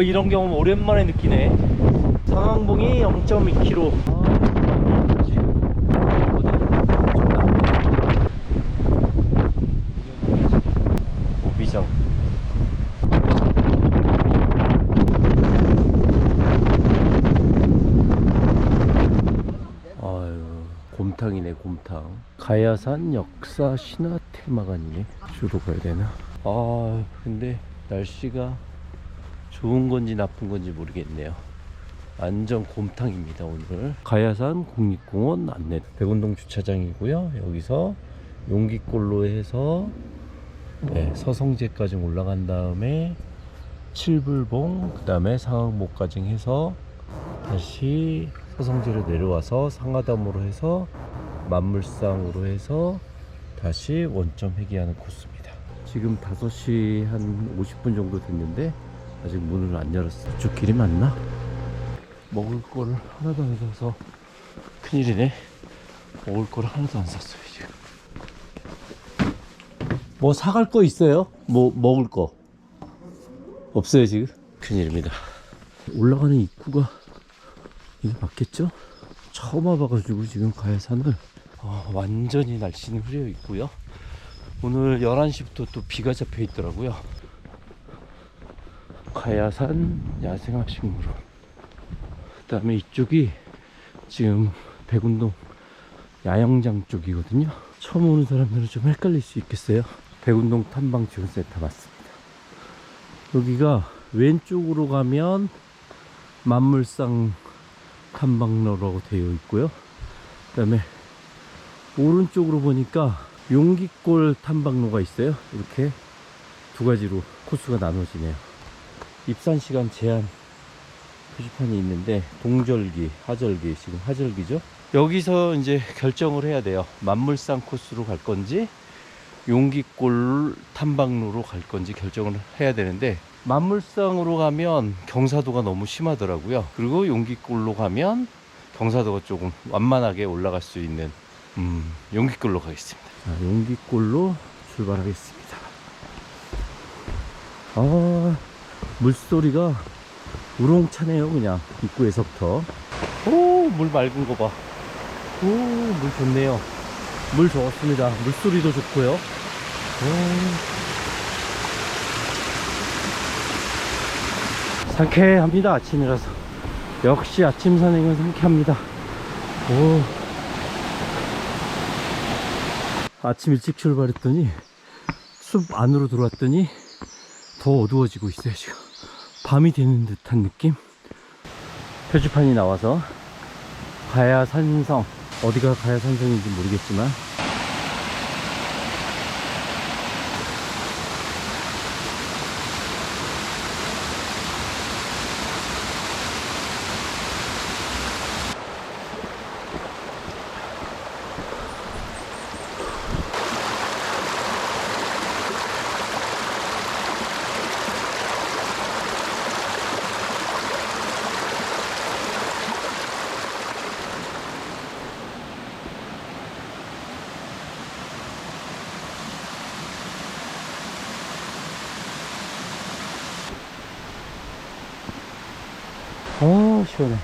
어 이런 경험 오랜만에 느끼네. 상황봉이 0.2km 오비정. 아유 곰탕이네 곰탕. 가야산 역사 신화 테마관이네. 주로 가야 되나? 아 근데 날씨가 좋은 건지 나쁜 건지 모르겠네요. 완전 곰탕입니다 오늘. 가야산 국립공원 안내. 백운동 주차장이고요. 여기서 용기골로 해서 네, 서성제까지 올라간 다음에 칠불봉 그 다음에 상항목까지 해서 다시 서성제로 내려와서 상하담으로 해서 만물상으로 해서 다시 원점 회귀하는 코스입니다. 지금 5시 한 50분 정도 됐는데 아직 문을 안 열었어. 이쪽 길이 맞나? 먹을 거를 하나도 안 사서 큰일이네. 먹을 거를 하나도 안 샀어요 지금. 뭐 사갈 거 있어요? 뭐 먹을 거 없어요 지금? 큰일입니다. 올라가는 입구가 이게 맞겠죠? 처음 와봐가지고 지금 가야산을 어, 완전히 날씨는 흐려 있고요. 오늘 11시부터 또 비가 잡혀 있더라고요. 가야산 야생학식물원. 그 다음에 이쪽이 지금 백운동 야영장 쪽이거든요. 처음 오는 사람들은 좀 헷갈릴 수 있겠어요. 백운동 탐방 지원센터 맞습니다. 여기가 왼쪽으로 가면 만물상 탐방로라고 되어 있고요. 그 다음에 오른쪽으로 보니까 용기골 탐방로가 있어요. 이렇게 두 가지로 코스가 나눠지네요. 입산 시간 제한 표지판이 있는데 동절기, 하절기, 지금 하절기죠. 여기서 이제 결정을 해야 돼요. 만물상 코스로 갈 건지 용기골 탐방로로 갈 건지 결정을 해야 되는데 만물상으로 가면 경사도가 너무 심하더라고요. 그리고 용기골로 가면 경사도가 조금 완만하게 올라갈 수 있는 음, 용기골로 가겠습니다. 자, 용기골로 출발하겠습니다. 아, 물소리가 우렁차네요, 그냥 입구에서부터. 오, 물 맑은 거 봐. 오, 물 좋네요. 물 좋습니다. 물소리도 좋고요. 오. 상쾌합니다 아침이라서 역시 아침 산행은 상쾌합니다 오 아침 일찍 출발했더니 숲 안으로 들어왔더니 더 어두워지고 있어요 지금 밤이 되는 듯한 느낌? 표지판이 나와서 가야산성. 어디가 가야산성인지 모르겠지만 어 시원해.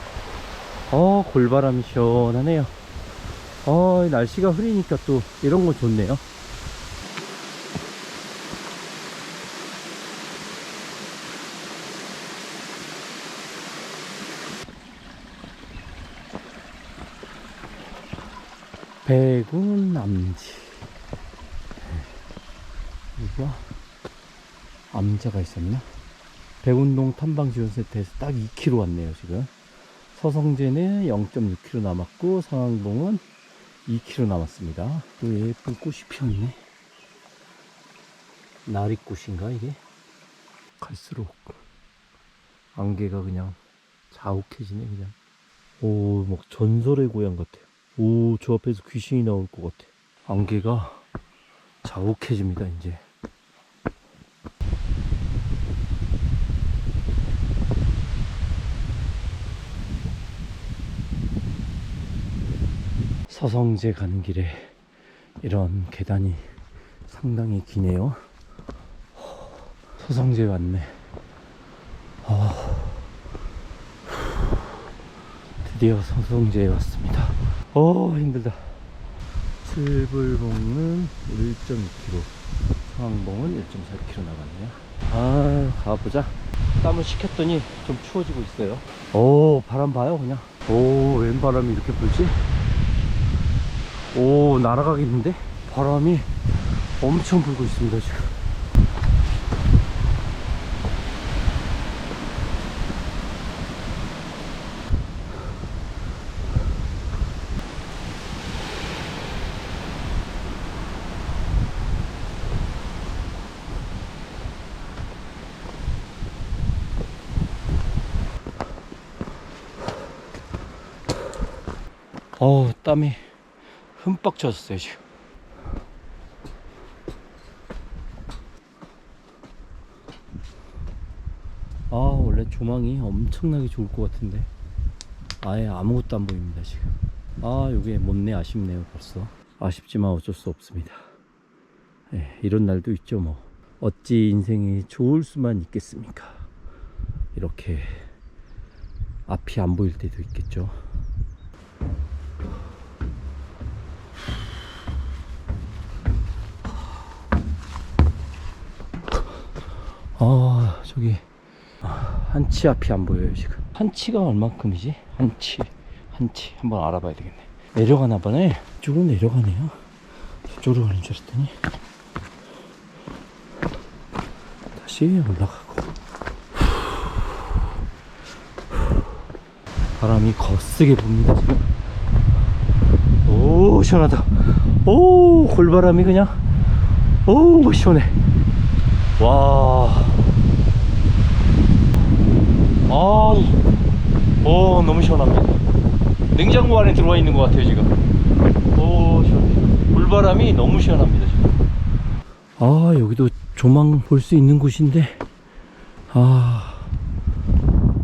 어 골바람이 시원하네요. 어 날씨가 흐리니까 또 이런 거 좋네요. 백운 남지. 여기가 암자가 있었나? 백운동 탐방지원센터에서 딱 2km 왔네요 지금. 서성제는 0.6km 남았고 상황봉은 2km 남았습니다. 또 예쁜 꽃이 피었네. 나리꽃인가 이게? 갈수록 안개가 그냥 자욱해지네 그냥. 오 막 전설의 고향 같아요. 오 저 앞에서 귀신이 나올 것 같아. 안개가 자욱해집니다 이제 서성제 가는 길에 이런 계단이 상당히 기네요. 서성제 왔네. 드디어 서성제에 왔습니다. 어 힘들다. 칠불봉은 1.2km, 상항봉은 1.4km 나갔네요. 아 가보자. 땀을 식혔더니 좀 추워지고 있어요. 오 바람 봐요 그냥. 오 웬 바람이 이렇게 불지? 오 날아가겠는데? 바람이 엄청 불고 있습니다 지금. 어우 땀이 흠뻑 젖었어요 지금. 아 원래 조망이 엄청나게 좋을 것 같은데. 아예 아무것도 안 보입니다 지금. 아 요게 못내 아쉽네요 벌써. 아쉽지만 어쩔 수 없습니다. 예, 이런 날도 있죠 뭐. 어찌 인생이 좋을 수만 있겠습니까? 이렇게 앞이 안 보일 때도 있겠죠 저기 아, 한치 앞이 안 보여요 지금. 한치가 얼만큼이지? 한치 한치. 한번 알아봐야 되겠네. 내려가나 보네. 이쪽으로 내려가네요. 저쪽으로 가는 줄 알았더니. 다시 올라가고. 바람이 거세게 붑니다 지금. 오 시원하다. 오 골바람이 그냥. 오 시원해. 와. 아, 오, 너무 시원합니다. 냉장고 안에 들어와 있는 것 같아요, 지금. 오, 시원해. 물바람이 너무 시원합니다, 지금. 아, 여기도 조망 볼 수 있는 곳인데, 아,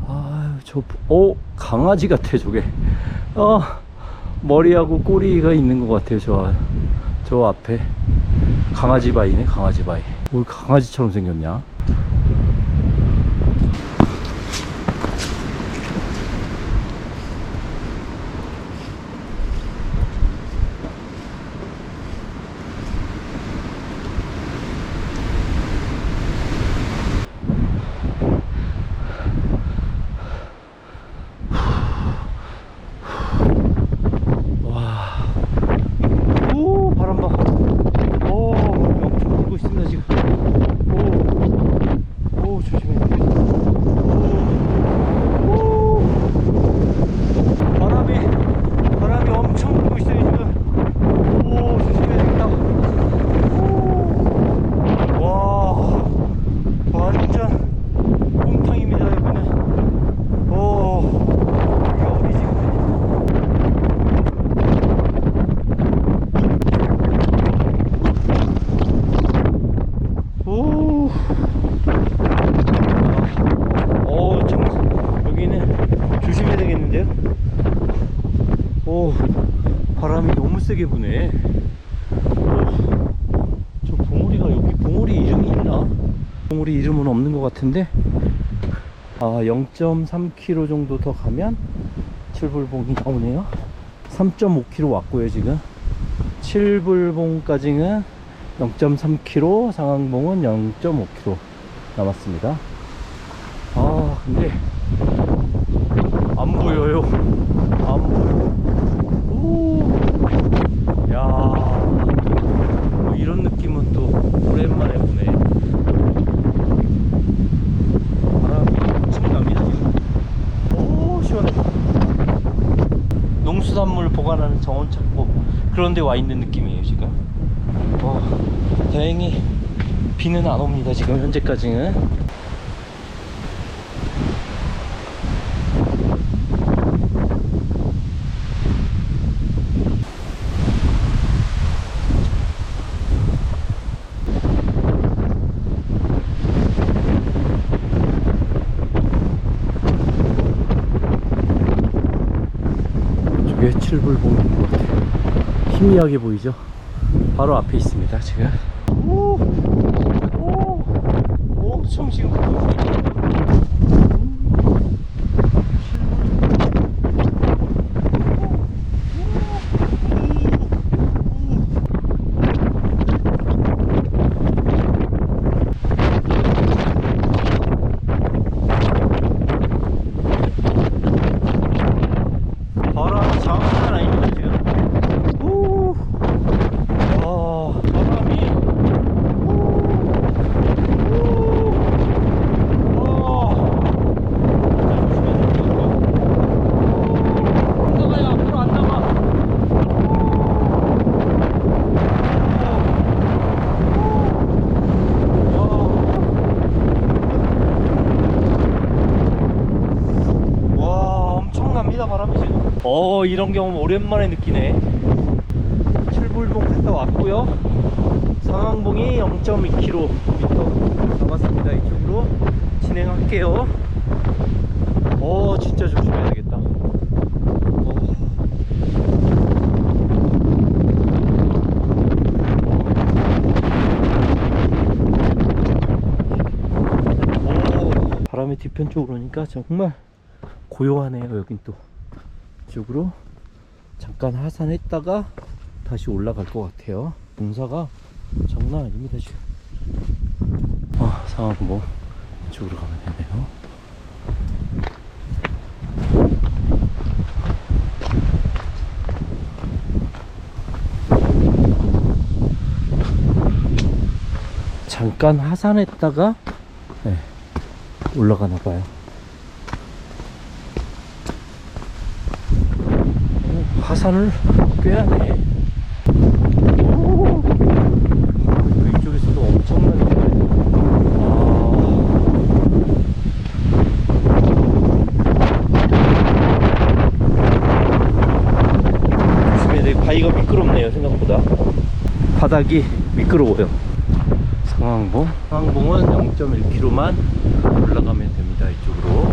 아, 저, 오, 강아지 같아, 저게. 아, 머리하고 꼬리가 있는 것 같아요, 저, 저 앞에. 강아지 바이네, 강아지 바이. 뭘 강아지처럼 생겼냐? 와. 오, 바람 봐. 오, 엄청 불고 있습니다, 지금. 오, 오, 조심해. 오, 오. 바람이, 바람이 엄청 불고 있어요, 지금. 오, 조심해야 되겠다. 오, 와, 완전 곰탕입니다, 여기는. 오, 이게 어디 지금? 오. 어, 참, 여기는 조심해야 되겠는데요? 오, 바람이 너무 세게 부네. 오, 저 봉우리가 여기 봉우리 이름이 있나? 봉우리 이름은 없는 것 같은데, 아, 0.3km 정도 더 가면 칠불봉이 나오네요. 3.5km 왔고요, 지금. 칠불봉까지는 0.3km, 상항봉은 0.5km 남았습니다. 아, 근데 안 보여요. 안 보여. 오, 야, 뭐 이런 느낌은 또 오랜만에 보네. 바람이 엄청납니다 지금. 오, 시원해. 농 수산물 보관하는 정원 찾고 그런 데 와 있는 느낌이에요 지금. 어, 다행히 비는 안 옵니다 지금 현재까지는 저게 칠불봉인 것 같아요 희미하게 보이죠? 바로 앞에 있습니다 지금 오, 오, 엄청 지금 불고 있어요. 어 이런 경험 오랜만에 느끼네. 출불봉 갔다 왔고요. 상황봉이 0.2km 남았습니다 이쪽으로. 진행할게요. 어 진짜 조심해야 되겠다. 어. 오, 바람이 뒤편 쪽으로 오니까 정말 고요하네요 여긴 또. 이 쪽으로 잠깐 하산했다가 다시 올라갈 것 같아요. 공사가 장난 아닙니다 지금. 아 상하고 뭐 이쪽으로 가면 되네요. 잠깐 하산했다가 네, 올라가나 봐요 오, 하 산을 아, 이쪽에서도 엄청나게 아. 조심해야 돼 바위가 미끄럽네요 생각보다. 바닥이 미끄러워요. 상황봉? 상황봉은 0.1km만 올라가면 됩니다 이쪽으로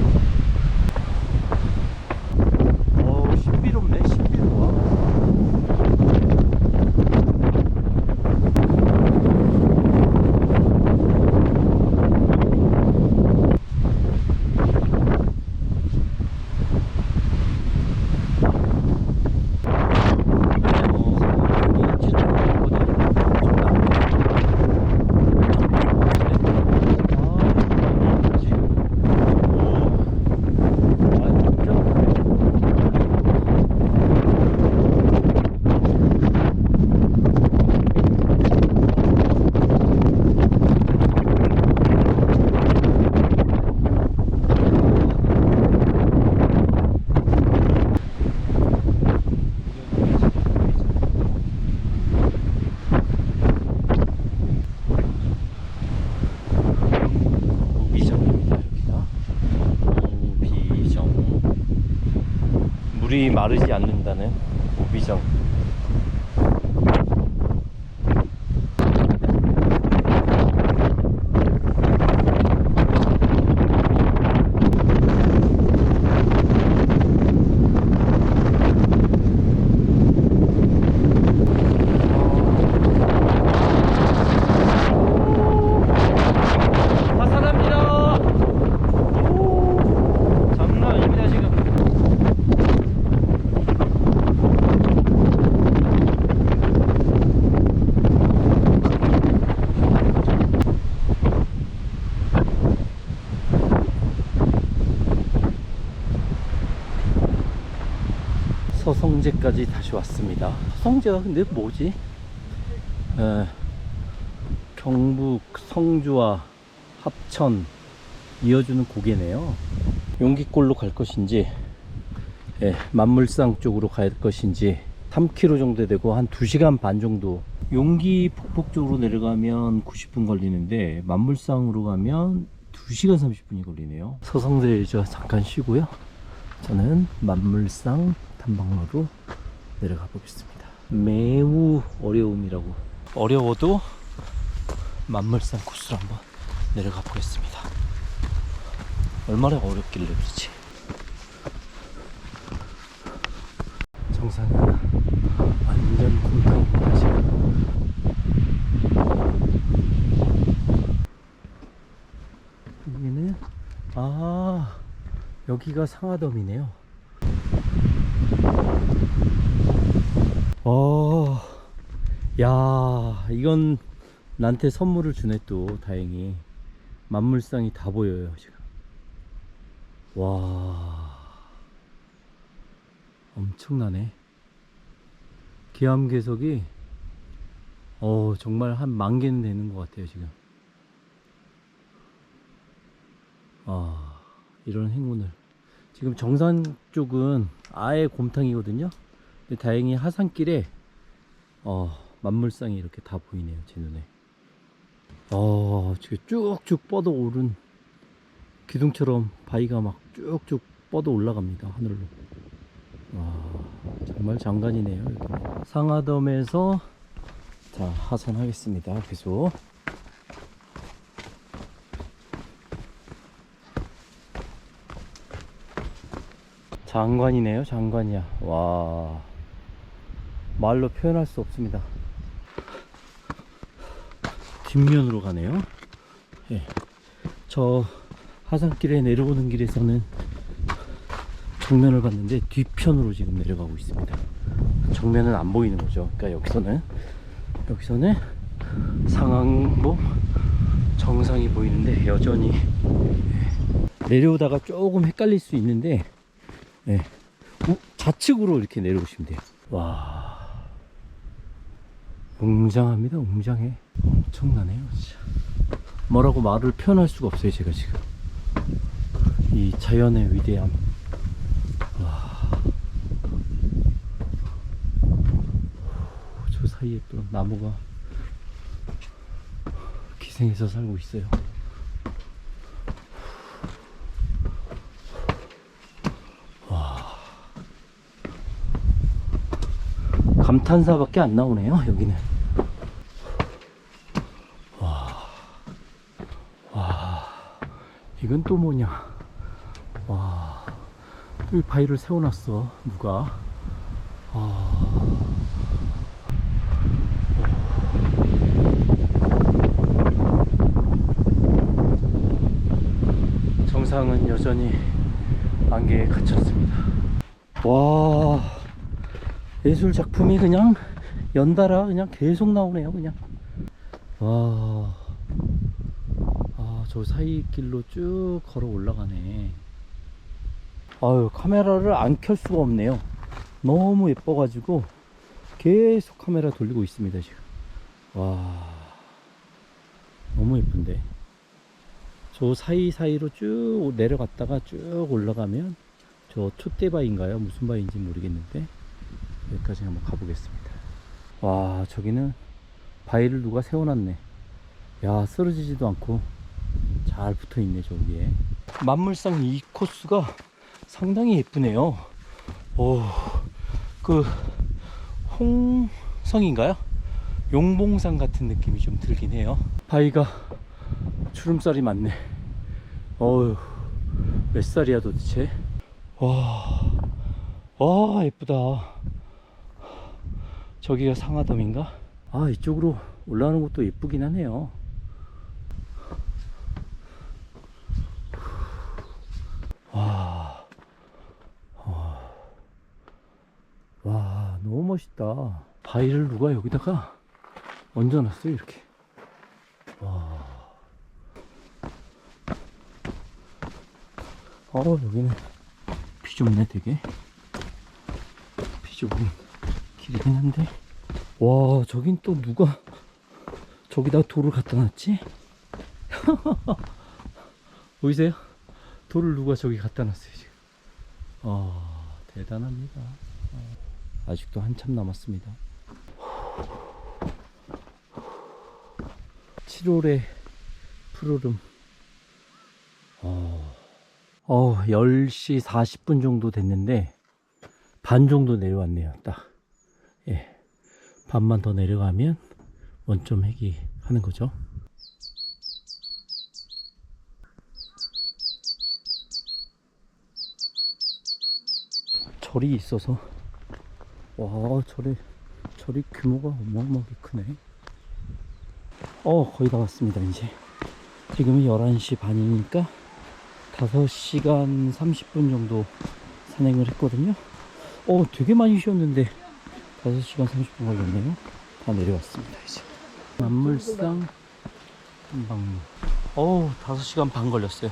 어우 신비롭네 신비로워 어, 상황봉이 지도보다 좀 낫네요. 오비정입니다 여기가 오비정 물이 마르지 않는다는 오비정 하산합니다. 오, 장난 아닙니다 지금. 서성제까지 다시 왔습니다. 서성제가 근데 뭐지? 에, 경북 성주와 합천 이어주는 고개네요. 용기골로 갈 것인지, 예, 만물상 쪽으로 갈 것인지 3km 정도 되고 한 2시간 반 정도. 용기 폭폭 쪽으로 내려가면 90분 걸리는데 만물상으로 가면 2시간 30분이 걸리네요. 서성대 이제 잠깐 쉬고요. 저는 만물상 탐방로로 내려가 보겠습니다. 매우 어려움이라고. 어려워도 만물산 코스로 한번 내려가 보겠습니다. 얼마나 어렵길래 그렇지? 정상은 완전 곰탕입니다 지금. 여기는 아 여기가 상하섬이네요. 어, 야, 이건 나한테 선물을 주네 또 다행히 만물상이 다 보여요 지금. 와, 엄청나네. 기암괴석이 어 정말 한 만 개는 되는 것 같아요 지금. 아, 이런 행운을. 지금 정상 쪽은 아예 곰탕이거든요. 근데 다행히 하산길에 어, 만물상이 이렇게 다 보이네요, 제 눈에. 어, 지금 쭉쭉 뻗어 오른 기둥처럼 바위가 막 쭉쭉 뻗어 올라갑니다, 하늘로. 와, 정말 장관이네요. 여기. 상하섬에서 자 하산하겠습니다. 계속. 장관이네요. 장관이야. 와 말로 표현할 수 없습니다. 뒷면으로 가네요. 예. 저 하산길에 내려오는 길에서는 정면을 봤는데 뒤편으로 지금 내려가고 있습니다. 정면은 안 보이는 거죠. 그러니까 여기서는 여기서는 상황도 정상이 보이는데 여전히 예, 내려오다가 조금 헷갈릴 수 있는데 예, 우- 좌측으로 이렇게 내려오시면 돼요. 와 웅장합니다. 웅장해. 엄청나네요. 진짜. 뭐라고 말을 표현할 수가 없어요. 제가 지금 이 자연의 위대함. 저 사이에 또 나무가 기생해서 살고 있어요. 와. 감탄사밖에 안 나오네요, 여기는. 와. 와. 이건 또 뭐냐. 와. 여기 바위를 세워놨어, 누가. 아. 정상은 여전히 안개에 갇혔습니다. 와, 예술 작품이 그냥 연달아 그냥 계속 나오네요, 그냥. 와, 아, 저 사이 길로 쭉 걸어 올라가네. 아유, 카메라를 안 켤 수가 없네요. 너무 예뻐 가지고 계속 카메라 돌리고 있습니다, 지금. 와, 너무 예쁜데. 저 사이사이로 쭉 내려갔다가 쭉 올라가면 저 촛대바위인가요? 무슨 바위인지 모르겠는데 여기까지 한번 가보겠습니다. 와 저기는 바위를 누가 세워놨네. 야 쓰러지지도 않고 잘 붙어있네 저기에. 만물상 이 코스가 상당히 예쁘네요. 오, 그 홍성인가요? 용봉산 같은 느낌이 좀 들긴 해요. 바위가 주름살이 많네. 어휴, 몇 살이야 도대체? 와, 와, 예쁘다. 저기가 상하담인가? 아, 이쪽으로 올라오는 것도 예쁘긴 하네요. 와, 와, 와, 너무 멋있다. 바위를 누가 여기다가 얹어놨어요, 이렇게. 와. 어 여기는 비 좁네 되게 비 좁은 길이긴 한데 와 저긴 또 누가 저기다 돌을 갖다 놨지? 보이세요? 돌을 누가 저기 갖다 놨어요 지금 아 대단합니다 어, 아직도 한참 남았습니다 7월의 푸르름 어, 어, 10시 40분 정도 됐는데, 반 정도 내려왔네요, 딱. 예. 반만 더 내려가면 원점 회기 하는 거죠. 절이 있어서, 와, 절이, 절이 규모가 어마어마하게 크네. 어, 거의 다 왔습니다, 이제. 지금이 11시 반이니까 5시간 30분 정도 산행을 했거든요. 어, 되게 많이 쉬었는데 5시간 30분 걸렸네요. 다 내려왔습니다, 이제. 만물상 한방로. 어우, 5시간 반 걸렸어요.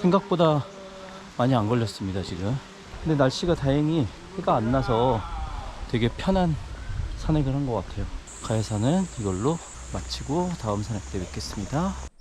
생각보다 많이 안 걸렸습니다, 지금. 근데 날씨가 다행히 해가 안 나서 되게 편한 산행을 한 것 같아요. 가야산은 이걸로 마치고 다음 산행 때 뵙겠습니다.